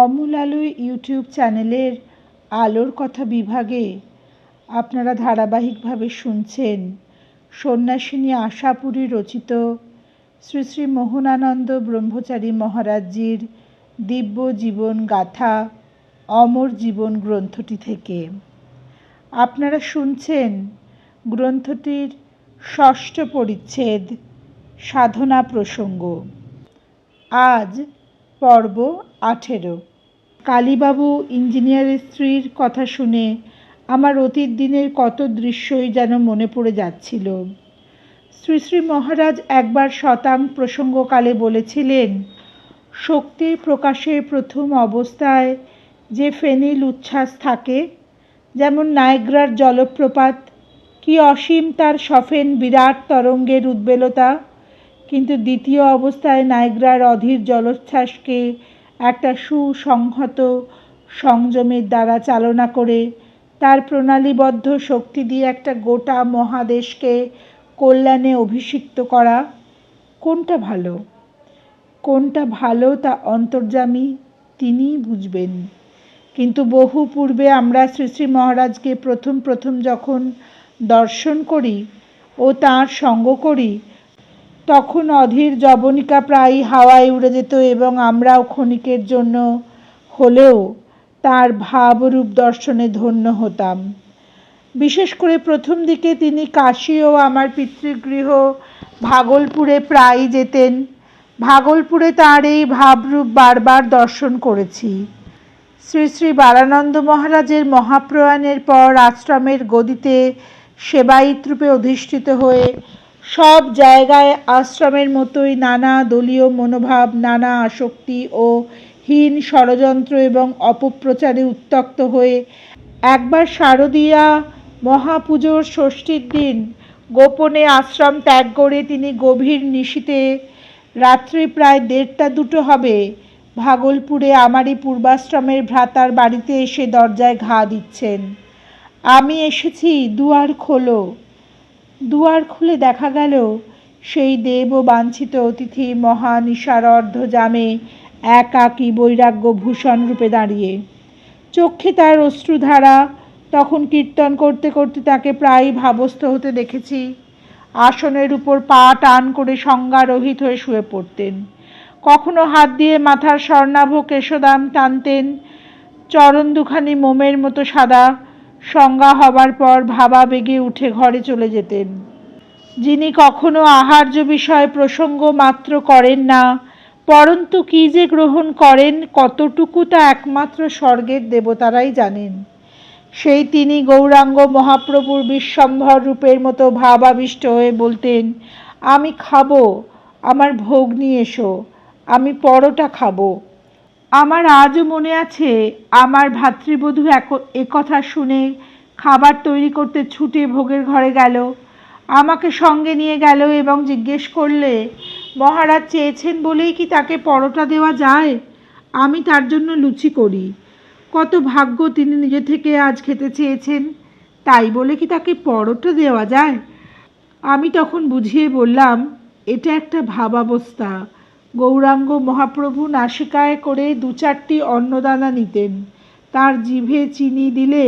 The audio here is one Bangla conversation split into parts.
অমূল আলো ইউটিউব চ্যানেলের আলোর কথা বিভাগে আপনারা ধারাবাহিকভাবে শুনছেন সন্ন্যাসিনী আশাপুরী রচিত শ্রী শ্রী মোহনানন্দ ব্রহ্মচারী মহারাজজির দিব্য জীবন গাথা অমর জীবন গ্রন্থটি থেকে। আপনারা শুনছেন গ্রন্থটির ষষ্ঠ পরিচ্ছেদ সাধনা প্রসঙ্গ। আজ পর্ব আঠেরো। কালীবাবু ইঞ্জিনিয়ারের স্ত্রীর কথা শুনে আমার অতীত দিনের কত দৃশ্যই যেন মনে পড়ে যাচ্ছিল। শ্রী শ্রী মহারাজ একবার শতাং প্রসঙ্গকালে বলেছিলেন শক্তির প্রকাশের প্রথম অবস্থায় যে ফেনিল উচ্ছ্বাস থাকে, যেমন নায়গ্রার জলপ্রপাত, কি অসীম তার সফেন বিরাট তরঙ্গের উদ্বেলতা কিন্তু দ্বিতীয় অবস্থায় নায়গ্রার অধীর জলোচ্ছ্বাসকে একটা সুসংহত সংযমের দ্বারা চালনা করে তার প্রণালীবদ্ধ শক্তি দিয়ে একটা গোটা মহাদেশকে কল্যাণে অভিষিক্ত করা। কোনটা ভালো? কোনটা ভালো তা অন্তর্যামী তিনিই বুঝবেন। কিন্তু বহু পূর্বে আমরা শ্রী শ্রী মহারাজকে প্রথম প্রথম যখন দর্শন করি ও তাঁর সঙ্গ করি তখন অধীর জবনিকা প্রায় হাওয়ায় উড়ে যেত এবং আমরাও ক্ষণিকের জন্য হলেও তার ভাবরূপ দর্শনে ধন্য হতাম। বিশেষ করে প্রথম দিকে তিনি কাশী ও আমার পিতৃগৃহ ভাগলপুরে প্রায়ই যেতেন। ভাগলপুরে তার এই ভাবরূপ বারবার দর্শন করেছি। শ্রী শ্রী বারানন্দ মহারাজের মহাপ্রয়াণের পর আশ্রমের গদিতে সেবায়িত রূপে অধিষ্ঠিত হয়ে সব জায়গায় আশ্রমের মতোই নানা দলীয় মনোভাব, নানা আসক্তি ও হীন ষড়যন্ত্র এবং অপপ্রচারে উত্তক্ত হয়ে একবার শারদীয়া মহাপুজোর ষষ্ঠীর দিন গোপনে আশ্রম ত্যাগ করে তিনি গভীর নিশীতে রাত্রি প্রায় দেড়টা দুটো হবে ভাগলপুরে আমারই পূর্বাশ্রমের ভ্রাতার বাড়িতে এসে দরজায় ঘা দিচ্ছেন। আমি এসেছি দুয়ার খোলো। দুয়ার খুলে দেখা গেল সেই দেব ও বাঞ্ছিত অতিথি মহানিশার অর্ধজামে একাকী বৈরাগ্য ভূষণ রূপে দাঁড়িয়ে। চক্ষে তার অশ্রুধারা, তখন কীর্তন করতে করতে তাকে প্রায় ভাবস্থ হতে দেখেছি। আসনের উপর পা টান করে সংজ্ঞারহিত হয়ে শুয়ে পড়তেন। কখনো হাত দিয়ে মাথার স্বর্ণাভ কেশদাম টানতেন চরণ দুখানি মোমের মতো সাদা সংজ্ঞা হবার পর ভাবা বেগে উঠে ঘরে চলে যেতেন। যিনি কখনো আহার্য বিষয় প্রসঙ্গ মাত্র করেন না, পরন্তু কী যে গ্রহণ করেন কতটুকু তা একমাত্র স্বর্গের দেবতারাই জানেন। সেই তিনি গৌরাঙ্গ মহাপ্রভুর বিশ্বম্ভর রূপের মতো ভাবাবিষ্ট হয়ে বলতেন, আমি খাব, আমার ভোগ নিয়ে এসো, আমি পরোটা খাব। আমার আজও মনে আছে, আমার ভাতৃবধূ একথা শুনে খাবার তৈরি করতে ছুটে ভোগের ঘরে গেল। আমাকে সঙ্গে নিয়ে গেল এবং জিজ্ঞেস করলে, মহারাজ চেয়েছেন বলেই কি তাকে পরোটা দেওয়া যায়? আমি তার জন্য লুচি করি। কত ভাগ্য তিনি নিজে থেকে আজ খেতে চেয়েছেন। তাই বলে কি তাকে পরোটা দেওয়া যায়? আমি তখন বুঝিয়ে বললাম, এটা একটা ভাবাবস্থা। গৌরাঙ্গ মহাপ্রভু নাসিকায় করে দু চারটি অন্নদানা নিতেন। তার জিভে চিনি দিলে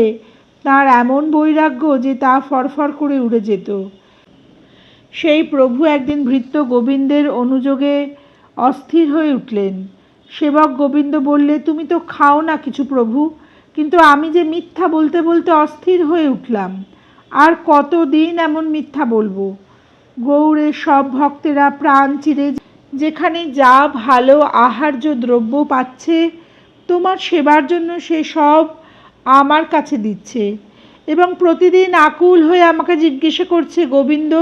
তার এমন বৈরাগ্য যে তা ফরফর করে উড়ে যেত। সেই প্রভু একদিন ভৃত্য গোবিন্দের অনুযোগে অস্থির হয়ে উঠলেন। সেবক গোবিন্দ বললে, তুমি তো খাও না কিছু প্রভু, কিন্তু আমি যে মিথ্যা বলতে বলতে অস্থির হয়ে উঠলাম, আর কতদিন এমন মিথ্যা বলব? গৌড়ের সব ভক্তেরা প্রাণ চিরে যেখানে যা ভালো আহার্য দ্রব্য পাচ্ছে, তোমার সেবার জন্য সে সব আমার কাছে দিচ্ছে। এবং প্রতিদিন আকুল হয়ে আমাকে জিজ্ঞাসা করছে, গোবিন্দ,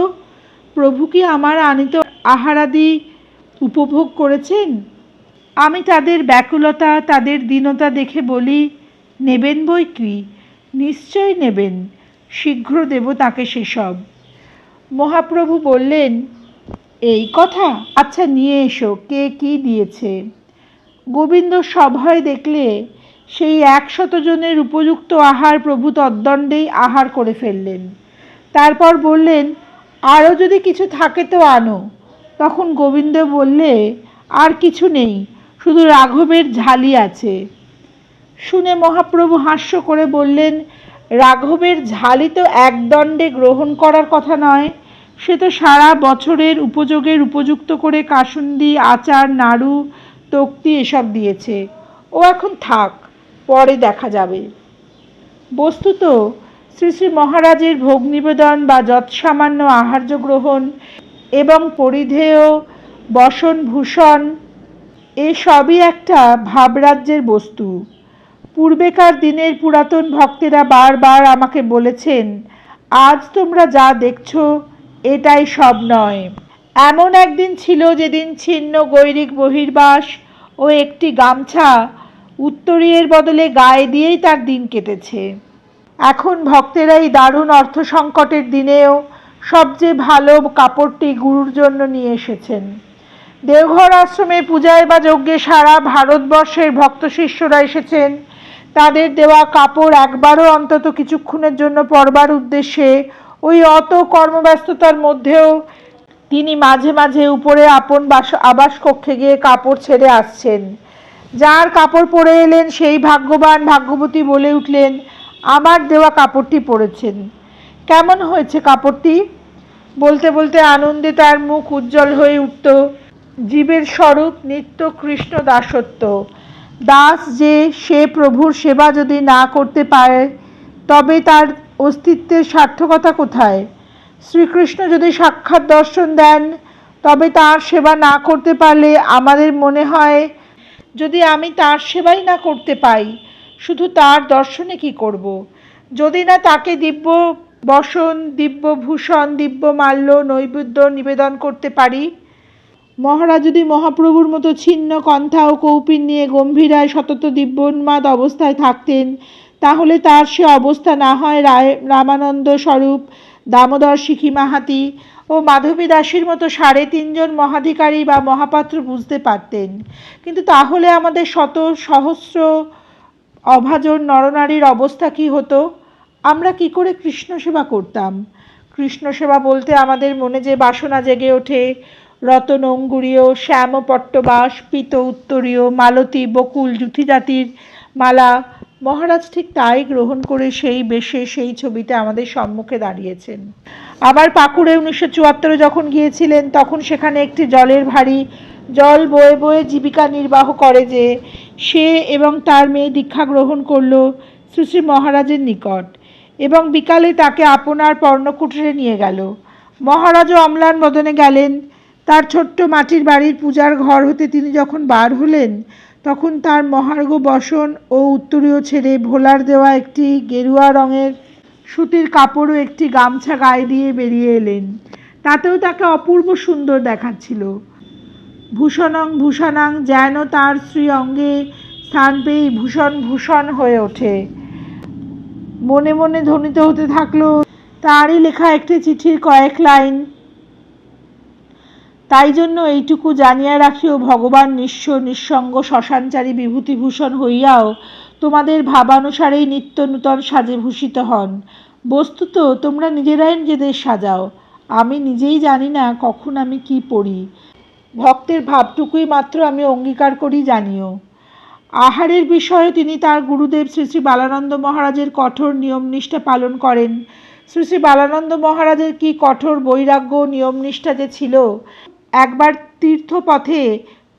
প্রভু কি আমার আনিত আহারাদি উপভোগ করেছেন? আমি তাদের ব্যাকুলতা, তাদের দীনতা দেখে বলি, নেবেন বই কি? নিশ্চয় নেবেন, শীঘ্র দেব তাকে সেসব। মহাপ্রভু বললেন এই কথা? আচ্ছা নিয়ে এসো, কে কি দিয়েছে? গোবিন্দ সভয় দেখলে সেই একশত জনের উপযুক্ত আহার প্রভু তদ্দণ্ডেই আহার করে ফেললেন। তারপর বললেন আরও যদি কিছু থাকে তো আনো। তখন গোবিন্দ বললে, আর কিছু নেই, শুধু রাঘবের ঝালি আছে। শুনে মহাপ্রভু হাস্য করে বললেন, রাঘবের ঝালি তো একদণ্ডে গ্রহণ করার কথা নয় সে তো সারা বছরের উপযোগের উপযুক্ত করে কাসুন্দি, আচার, নাড়ু, তক্তি এসব দিয়েছে। ও এখন থাক, পরে দেখা যাবে। বস্তুত শ্রী শ্রী মহারাজের ভোগ নিবেদন বা যৎসামান্য আহার্য গ্রহণ এবং পরিধেয় বসন, ভূষণ, এ সবই একটা ভাবরাজ্যের বস্তু। পূর্বেকার দিনের পুরাতন ভক্তেরা বারবার আমাকে বলেছেন, আজ তোমরা যা দেখছ এটাই সব নয়। এমন একদিন ছিল যেদিন ছিন্ন গৈরিক বহির্বাস ও একটি গামছা উত্তরীয়ের বদলে গায়ে দিয়েই তার দিন কেটেছে। এখন ভক্তেরা এই দারুণ অর্থ সংকটের দিনেও সবচেয়ে ভালো কাপড়টি গুরুর জন্য নিয়ে এসেছেন। দেওঘর আশ্রমে পূজায় বা যজ্ঞে সারা ভারতবর্ষের ভক্ত শিষ্যরা এসেছেন। তাদের দেওয়া কাপড় একবারও অন্তত কিছুক্ষণের জন্য পরবার উদ্দেশ্যে ওই অত কর্মব্যস্ততার মধ্যেও তিনি মাঝে মাঝে উপরে আপন বাস, আবাস কক্ষে গিয়ে কাপড় ছেড়ে আসছেন। যার কাপড় পরে এলেন সেই ভাগ্যবান ভাগ্যবতী বলে উঠলেন, আমার দেওয়া কাপড়টি পরেছেন। কেমন হয়েছে কাপড়টি? বলতে বলতে আনন্দে তার মুখ উজ্জ্বল হয়ে উঠত, জীবের স্বরূপ নিত্য কৃষ্ণ দাসত্ব। দাস যে, সে প্রভুর সেবা যদি না করতে পারে, তবে তার অস্তিত্বের সার্থকতা কোথায় শ্রীকৃষ্ণ যদি সাক্ষাৎ দর্শন দেন, তবে তার সেবা না করতে পারলে আমাদের মনে হয় যদি আমি তার সেবাই না করতে পাই, শুধু তার দর্শনে কি করব। যদি না তাকে দিব্য বসন, দিব্য ভূষণ, দিব্য মাল্য, নৈবেদ্য নিবেদন করতে পারি মহারাজ যদি মহাপ্রভুর মতো ছিন্ন কন্থা ও কৌপিন নিয়ে গম্ভীরায় সতত দিব্যোন্মাদ অবস্থায় থাকতেন তাহলে তার সে অবস্থা না হয় রায়, রামানন্দ স্বরূপ, দামোদর শিখি মাহাতি ও মাধবী দাসীর মতো সাড়ে তিনজন মহাধিকারী বা মহাপাত্র বুঝতে পারতেন। কিন্তু তাহলে আমাদের শত সহস্র অভাজন নরনারীর অবস্থা কি হতো? আমরা কি করে কৃষ্ণ সেবা করতাম? কৃষ্ণ সেবা বলতে আমাদের মনে যে বাসনা জেগে ওঠে, রতন অঙ্গুরীয় শ্যাম পট্টবাস পিত উত্তরীয়, মালতী বকুল জুথি জাতির মালা মহারাজ ঠিক তাই গ্রহণ করে সেই বেশে সেই ছবিতে আমাদের সম্মুখে দাঁড়িয়েছেন। আবার পাকুড়ে উনিশশো চুয়াত্তরে যখন গিয়েছিলেন, তখন সেখানে একটি জলের ভারী, জল বয়ে বয়ে জীবিকা নির্বাহ করে যে সে এবং তার মেয়ে দীক্ষা গ্রহণ করল শ্রী শ্রী মহারাজের নিকট এবং বিকালে তাকে আপনার পর্ণকুটিরে নিয়ে গেল। মহারাজও অম্লান বদনে গেলেন। তার ছোট্ট মাটির বাড়ির পূজার ঘর হতে তিনি যখন বার হলেন তখন তার মহার্ঘ বসন ও উত্তরীয় ছেড়ে ভোলার দেওয়া একটি গেরুয়া রঙের সুতির কাপড় ও একটি গামছা গায়ে দিয়ে বেরিয়ে এলেন। তাতেও তাকে অপূর্ব সুন্দর দেখাচ্ছিল। ভূষণং ভূষণাং যেন তার শ্রী অঙ্গে স্থান পেয়েই ভূষণ ভূষণ হয়ে ওঠে। মনে মনে ধ্বনিত হতে থাকল, তারই লেখা একটি চিঠির কয়েক লাইন তাই জন্য এইটুকু জানিয়া রাখিও, ভগবান নিঃস্ব, নিঃসঙ্গ, শ্মশানচারী বিভূতিভূষণ হইয়াও তোমাদের ভাবানুসারেই নিত্য নূতন সাজে ভূষিত হন। বস্তুত তোমরা নিজেরাই নিজেদের সাজাও। আমি নিজেই জানি না কখন আমি কি পড়ি। ভক্তের ভাবটুকুই মাত্র আমি অঙ্গীকার করি জানিও। আহারের বিষয়ে তিনি তার গুরুদেব শ্রী শ্রী বালানন্দ মহারাজের কঠোর নিয়মনিষ্ঠা পালন করেন। শ্রী শ্রী বালানন্দ মহারাজের কি কঠোর বৈরাগ্য নিয়মনিষ্ঠা যে ছিল একবার তীর্থপথে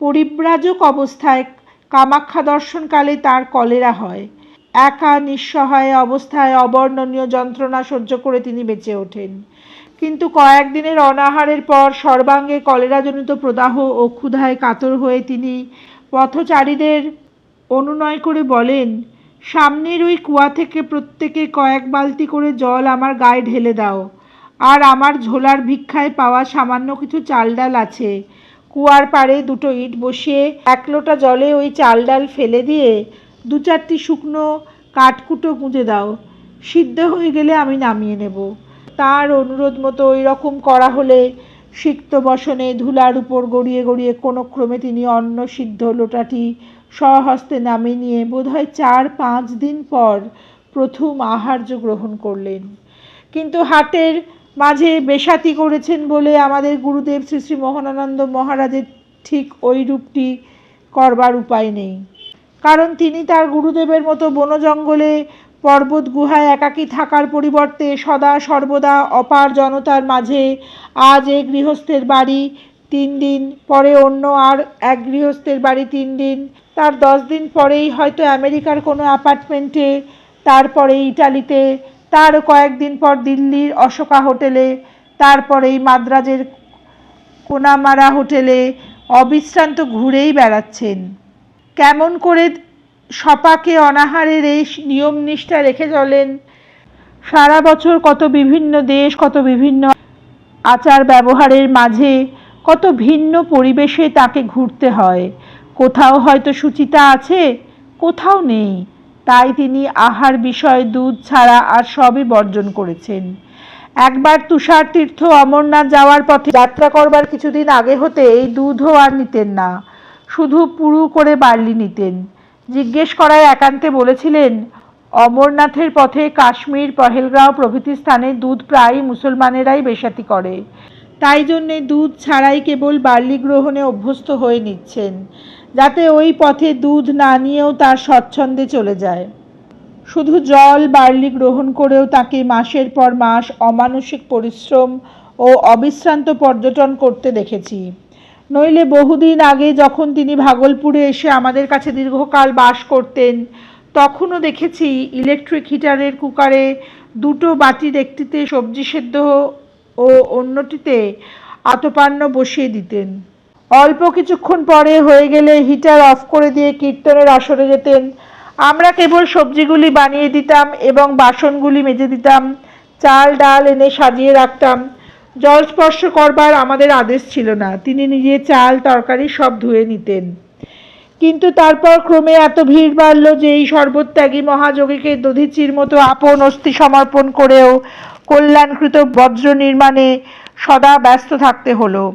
পরিব্রাজক অবস্থায় কামাখ্যা দর্শনকালে তার কলেরা হয়। একা নিঃসহায় অবস্থায় অবর্ণনীয় যন্ত্রণা সহ্য করে তিনি বেঁচে ওঠেন। কিন্তু কয়েকদিনের অনাহারের পর সর্বাঙ্গে কলেরাজনিত প্রদাহ ও ক্ষুধায় কাতর হয়ে তিনি পথচারীদের অনুনয় করে বলেন, সামনের ওই কুয়া থেকে প্রত্যেকে কয়েক বালতি করে জল আমার গায়ে ঢেলে দাও। আর আমার ঝোলার ভিক্ষায় পাওয়া সামান্য কিছু চাল ডাল আছে। কুয়ার পাড়ে দুটো ইট বসিয়ে এক লোটা জলে ওই চাল ডাল ফেলে দিয়ে দু চারটি শুকনো কাঠকুটো গুঁজে দাও। সিদ্ধ হয়ে গেলে আমি নামিয়ে নেব। তার অনুরোধ মতো ওই রকম করা হলে সিক্ত বসনে ধুলার উপর গড়িয়ে গড়িয়ে কোনো ক্রমে তিনি অন্ন সিদ্ধ লোটাটি স্বহস্তে নামিয়ে নিয়ে বোধহয় চার পাঁচ দিন পর প্রথম আহার্য গ্রহণ করলেন। কিন্তু হাটের মাঝে বেশাতি করেছেন বলে আমাদের গুরুদেব শ্রী শ্রী মোহনানন্দ মহারাজের ঠিক ওই রূপটি করবার উপায় নেই। কারণ তিনি তার গুরুদেবের মতো বন জঙ্গলে পর্বত গুহায় একাকী থাকার পরিবর্তে সদা সর্বদা অপার জনতার মাঝে আজ এই গৃহস্থের বাড়ি তিন দিন পরে অন্য আর এক গৃহস্থের বাড়ি তিন দিন। তার দশ দিন পরেই হয়তো আমেরিকার কোনো অ্যাপার্টমেন্টে, তারপরে ইটালিতে তার কয়েকদিন পর দিল্লির অশোকা হোটেলে, তারপরেই মাদ্রাজের কোনামারা হোটেলে অবিশ্রান্ত ঘুরেই বেড়াচ্ছেন। কেমন করে সপাকে অনাহারের এই নিয়ম নিষ্ঠা রেখে চলেন। সারা বছর কত বিভিন্ন দেশ, কত বিভিন্ন আচার ব্যবহারের মাঝে কত ভিন্ন পরিবেশে তাকে ঘুরতে হয়। কোথাও হয়তো সুচিতা আছে, কোথাও নেই। তাই তিনি আহার বিষয় দুধ ছাড়া আর সবই বর্জন করেছেন। একবার তুষার তীর্থ অমরনাথ যাওয়ার পথে যাত্রা করবার কিছুদিন আগে হতে এই দুধও আর নিতেন না। শুধু পুরু করে বার্লি নিতেন। জিজ্ঞেস করায় একান্তে বলেছিলেন, অমরনাথের পথে কাশ্মীর, পহেলগাঁও প্রভৃতি স্থানে দুধ প্রায় মুসলমানেরাই বেশাতি করে। তাই জন্যে দুধ ছাড়াই কেবল বার্লি গ্রহণে অভ্যস্ত হয়ে নিচ্ছেন। যাতে ওই পথে দুধ না নিয়েও তার স্বচ্ছন্দে চলে যায়। শুধু জল বার্লি গ্রহণ করেও তাকে মাসের পর মাস অমানসিক পরিশ্রম ও অবিশ্রান্ত পর্যটন করতে দেখেছি। নইলে বহুদিন আগে যখন তিনি ভাগলপুরে এসে আমাদের কাছে দীর্ঘকাল বাস করতেন, তখনও দেখেছি ইলেকট্রিক হিটারের কুকারে দুটো বাটির একটিতে সবজি সেদ্ধ ও অন্যটিতে আতপান্ন বসিয়ে দিতেন। অল্প কিছুক্ষণ পরে হয়ে গেলে হিটার অফ করে দিয়ে কীর্তনের আসরে যেতেন। আমরা কেবল সবজিগুলি বানিয়ে দিতাম এবং বাসনগুলি মেজে দিতাম, চাল, ডাল এনে সাজিয়ে রাখতাম। জল স্পর্শ করবার আমাদের আদেশ ছিল না, তিনি নিজে চাল, তরকারি সব ধুয়ে নিতেন। কিন্তু তারপর ক্রমে এত ভিড় বাড়ল যে এই সর্বত্যাগী মহাযোগীকে দধিচির মতো আপন অস্থি সমর্পণ করেও কল্যাণকৃত বজ্র নির্মাণে সদা ব্যস্ত থাকতে হলো।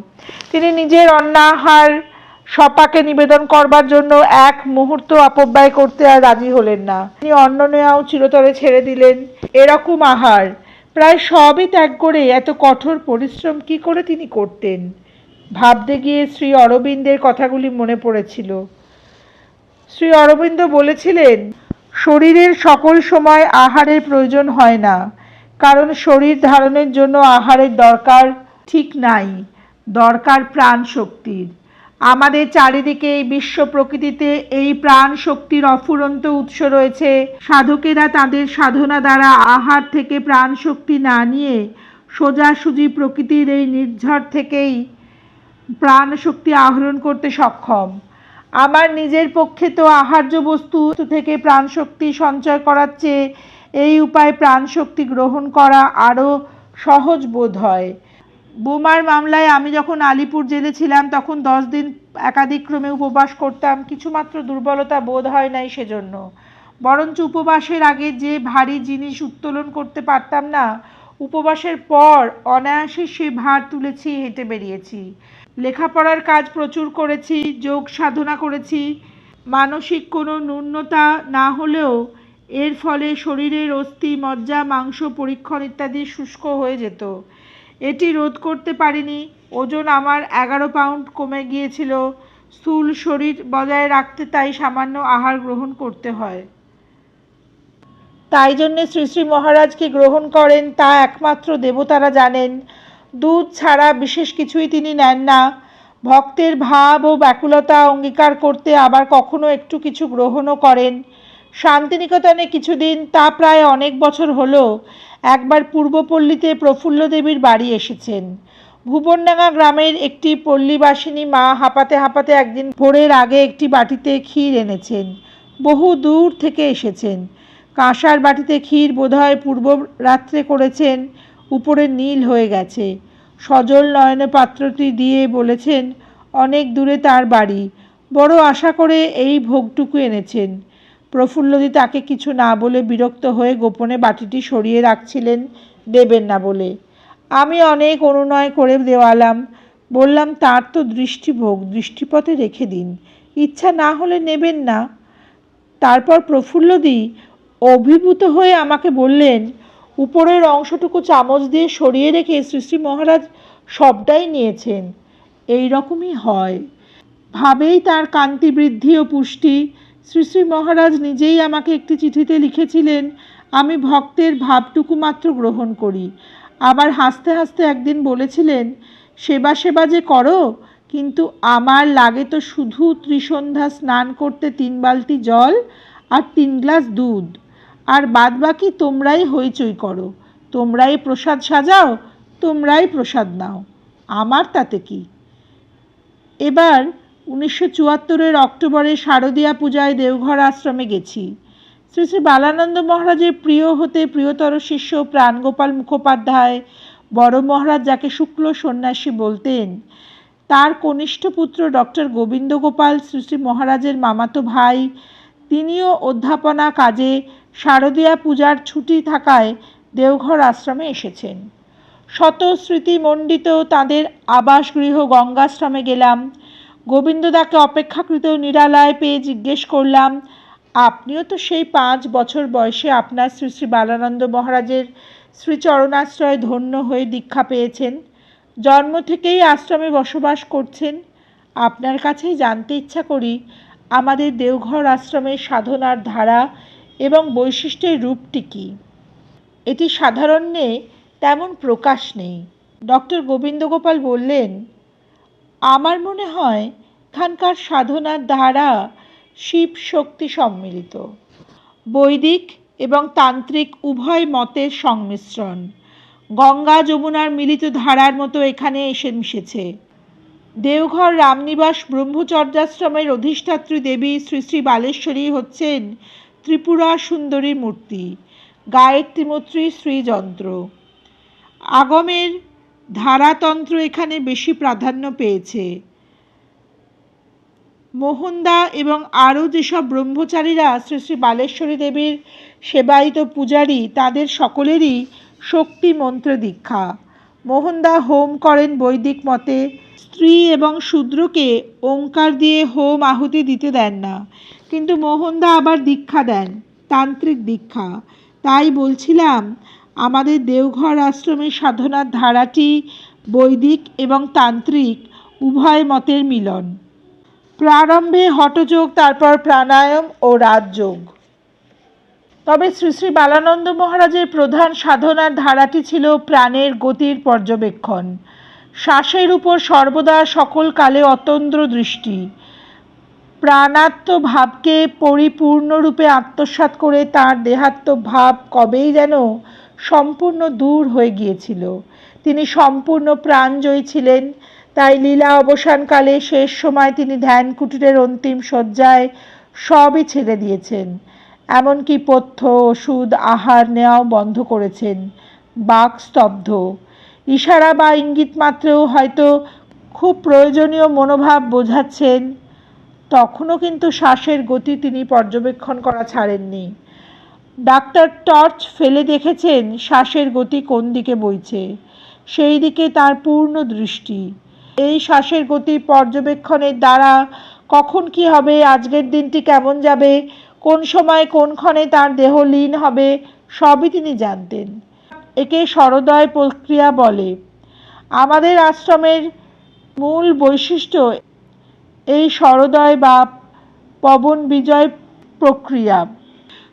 তিনি নিজের অন্নাহার সপাকে নিবেদন করবার জন্য এক মুহূর্ত অপব্যয় করতে আর রাজি হলেন না। তিনি অন্ন নেওয়াও চিরতরে ছেড়ে দিলেন। এরকম আহার। প্রায় সবই ত্যাগ করে এত কঠোর পরিশ্রম কি করে তিনি করতেন? ভাবতে গিয়ে শ্রী অরবিন্দের কথাগুলি মনে পড়েছিল। শ্রী অরবিন্দ বলেছিলেন, শরীরের সকল সময় আহারের প্রয়োজন হয় না। কারণ শরীর ধারণের জন্য আহারের দরকার ঠিক নাই, দরকার প্রাণ শক্তির আমাদের চারিদিকে এই বিশ্ব প্রকৃতিতে এই প্রাণ শক্তির অফুরন্ত উৎস রয়েছে। সাধকেরা তাদের সাধনা দ্বারা আহার থেকে প্রাণ শক্তি না নিয়ে সোজাসুজি প্রকৃতির এই নির্ঝর থেকেই প্রাণ শক্তি আহরণ করতে সক্ষম। আমার নিজের পক্ষে তো আহার্য বস্তু থেকে প্রাণ শক্তি সঞ্চয় করার চেয়ে এই উপায় প্রাণ শক্তি গ্রহণ করা আরও সহজ বোধ হয়। বোমার মামলায় আমি যখন আলিপুর জেলে ছিলাম, তখন দশ দিন একাধিক্রমে উপবাস করতাম। কিছুমাত্র দুর্বলতা বোধ হয় নাই সেজন্য। বরঞ্চ উপবাসের আগে যে ভারী জিনিস উত্তোলন করতে পারতাম না, উপবাসের পর অনায়াসে সে ভার তুলেছি, হেঁটে বেরিয়েছি। লেখাপড়ার কাজ প্রচুর করেছি, যোগ সাধনা করেছি। মানসিক কোনো ন্যূনতা না হলেও এর ফলে শরীরের অস্থি, মজ্জা, মাংস পরীক্ষণ ইত্যাদি শুষ্ক হয়ে যেত। এটি রোধ করতে পারিনি। ওজন আমার এগারো পাউন্ড কমে গিয়েছিল। স্থূল শরীর বজায় রাখতে তাই সামান্য আহার গ্রহণ করতে হয়। তাই জন্যে শ্রী শ্রী মহারাজকে গ্রহণ করেন তা একমাত্র দেবতারা জানেন। দুধ ছাড়া বিশেষ কিছুই তিনি নেন না। ভক্তের ভাব ও ব্যাকুলতা অঙ্গীকার করতে আবার কখনো একটু কিছু গ্রহণও করেন। শান্তিনিকেতনে কিছুদিন, তা প্রায় অনেক বছর হলো, একবার পূর্বপল্লীতে প্রফুল্ল দেবীর বাড়ি এসেছেন। ভুবনডাঙ্গা গ্রামের একটি পল্লীবাসিনী মা হাঁপাতে হাঁপাতে একদিন ভোরের আগে একটি বাটিতে ক্ষীর এনেছেন। বহু দূর থেকে এসেছেন। কাঁসার বাটিতে ক্ষীর বোধহয় পূর্ব রাত্রে করেছেন, উপরে নীল হয়ে গেছে। সজল নয়নে পাত্রটি দিয়ে বলেছেন, অনেক দূরে তার বাড়ি। বড় আশা করে এই ভোগটুকু এনেছেন। প্রফুল্লদি তাকে কিছু না বলে বিরক্ত হয়ে গোপনে বাটিটি সরিয়ে রাখছিলেন দেবেন না বলে। আমি অনেক অনুনয় করে দেওয়ালাম। বললাম, তার তো দৃষ্টিভোগ, দৃষ্টিপথে রেখে দিন। ইচ্ছা না হলে নেবেন না। তারপর প্রফুল্লদি অভিভূত হয়ে আমাকে বললেন, উপরের অংশটুকু চামচ দিয়ে সরিয়ে রেখে শ্রী মহারাজ সবটাই নিয়েছেন। এই রকমই হয়। ভাবেই তার কান্তি বৃদ্ধি ও পুষ্টি শ্রী শ্রী মহারাজ নিজেই আমাকে একটি চিঠিতে লিখেছিলেন, আমি ভক্তের ভাবটুকু মাত্র গ্রহণ করি। আবার হাসতে হাসতে একদিন বলেছিলেন, সেবা সেবা যে করো, কিন্তু আমার লাগে তো শুধু ত্রিসন্ধ্যা স্নান করতে তিন বালতি জল আর তিন গ্লাস দুধ। আর বাদ বাকি তোমরাই হইচই করো। তোমরাই প্রসাদ সাজাও, তোমরাই প্রসাদ নাও। আমার তাতে কি? এবার উনিশশো চুয়াত্তরের অক্টোবরে শারদীয়া পূজায় দেওঘর আশ্রমে গেছি। শ্রী শ্রী বালানন্দ মহারাজের প্রিয় হতে প্রিয়তর শিষ্য প্রাণগোপাল মুখোপাধ্যায় বড় মহারাজ যাকে শুক্ল সন্ন্যাসী বলতেন, তার কনিষ্ঠ পুত্র ডক্টর গোবিন্দ গোপাল, শ্রী শ্রী মহারাজের মামাতো ভাই, তিনিও অধ্যাপনা কাজে শারদীয়া পূজার ছুটি থাকায় দেওঘর আশ্রমে এসেছেন। শত স্মৃতিমণ্ডিত তাঁদের আবাসগৃহ গঙ্গাশ্রমে গেলাম। গোবিন্দদাকে অপেক্ষাকৃত নিরালায় পেয়ে জিজ্ঞেস করলাম, আপনিও তো সেই পাঁচ বছর বয়সে আপনার শ্রী শ্রী বালানন্দ মহারাজের শ্রীচরণাশ্রয় ধন্য হয়ে দীক্ষা পেয়েছেন, জন্ম থেকেই আশ্রমে বসবাস করছেন। আপনার কাছেই জানতে ইচ্ছা করি, আমাদের দেওঘর আশ্রমের সাধনার ধারা এবং বৈশিষ্ট্যের রূপটি কী? এটি সাধারণ্যে তেমন প্রকাশ নেই। ডক্টর গোবিন্দগোপাল বললেন আমার মনে হয় এখানকার সাধনার ধারা শিব শক্তি সম্মিলিত। বৈদিক এবং তান্ত্রিক উভয় মতের সংমিশ্রণ। গঙ্গা যমুনার মিলিত ধারার মতো এখানে এসে মিশেছে। দেওঘর রামনিবাস ব্রহ্মচর্যাশ্রমের অধিষ্ঠাত্রী দেবী শ্রী শ্রী বালেশ্বরী হচ্ছেন ত্রিপুরা সুন্দরী মূর্তি গায়ত্রীমূর্তি শ্রীযন্ত্র। আগমের ধারাতন্ত্র এখানে বেশি প্রাধান্য পেয়েছে। মোহনদা এবং আরও যেসব ব্রহ্মচারীরা শ্রী শ্রী বালেশ্বরী দেবীর সেবায়িত পূজারী, তাদের সকলেরই শক্তি মন্ত্র দীক্ষা। মোহনদা হোম করেন বৈদিক মতে, স্ত্রী এবং শূদ্রকে ওঙ্কার দিয়ে হোম আহুতি দিতে দেন না। কিন্তু মোহনদা আবার দীক্ষা দেন, তান্ত্রিক দীক্ষা। তাই বলছিলাম আমাদের দেওঘর আশ্রমের সাধনার ধারাটি বৈদিক এবং তান্ত্রিক, উভয় মতের মিলন। প্রারম্ভে হটযোগ তারপর প্রাণায়াম ও রাজযোগ। তবে শ্রী শ্রী বালানন্দ মহারাজের প্রধান সাধনার ধারাটি ছিল প্রাণের গতির পর্যবেক্ষণ। শ্বাসের উপর সর্বদা সকল কালে অতন্দ্র দৃষ্টি। প্রাণাত্ম ভাবকে পরিপূর্ণরূপে আত্মসাৎ করে তার দেহাত্ম ভাব কবেই যেন সম্পূর্ণ দূর হয়ে গিয়েছিল। তিনি সম্পূর্ণ প্রাণজয়ী ছিলেন। তাই লীলা অবসানকালে শেষ সময় তিনি ধ্যান কুটিরের অন্তিম শয্যায় সবই ছেড়ে দিয়েছেন। এমনকি পথ্য, ওষুধ, আহার নেওয়াও বন্ধ করেছেন। বাক স্তব্ধ। ইশারা বা ইঙ্গিত মাত্রেও হয়তো খুব প্রয়োজনীয় মনোভাব বোঝাচ্ছেন। তখনও কিন্তু শ্বাসের গতি তিনি পর্যবেক্ষণ করা ছাড়েননি। ডাক্তার টর্চ ফেলে দেখেছেন শ্বাসের গতি কোন দিকে বইছে। সেই দিকে তার পূর্ণ দৃষ্টি। এই শ্বাসের গতি পর্যবেক্ষণের দ্বারা কখন কি হবে, আজকের দিনটি কেমন যাবে, কোন সময় কোনক্ষণে তার দেহ লীন হবে, সবই তিনি জানতেন। একে সরোদয় প্রক্রিয়া বলে। আমাদের আশ্রমের মূল বৈশিষ্ট্য এই সরোদয় বা পবন বিজয় প্রক্রিয়া।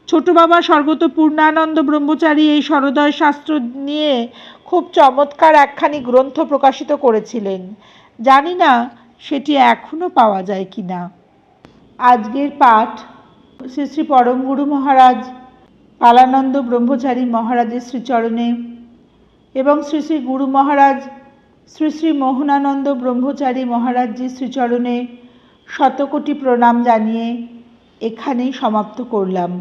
ছোট বাবা স্বর্গত পূর্ণানন্দ ব্রহ্মচারী এই সরোদয় শাস্ত্র নিয়ে খুব চমৎকার একখানি গ্রন্থ প্রকাশিত করেছিলেন। জানি না সেটি এখনও পাওয়া যায় কি না। আজকের পাঠ শ্রী শ্রী পরমগুরু মহারাজ, পালানন্দ ব্রহ্মচারী মহারাজের শ্রীচরণে এবং শ্রী শ্রী গুরু মহারাজ, শ্রী শ্রী মোহনানন্দ ব্রহ্মচারী মহারাজজির শ্রীচরণে শতকোটি প্রণাম জানিয়ে এখানেই সমাপ্ত করলাম।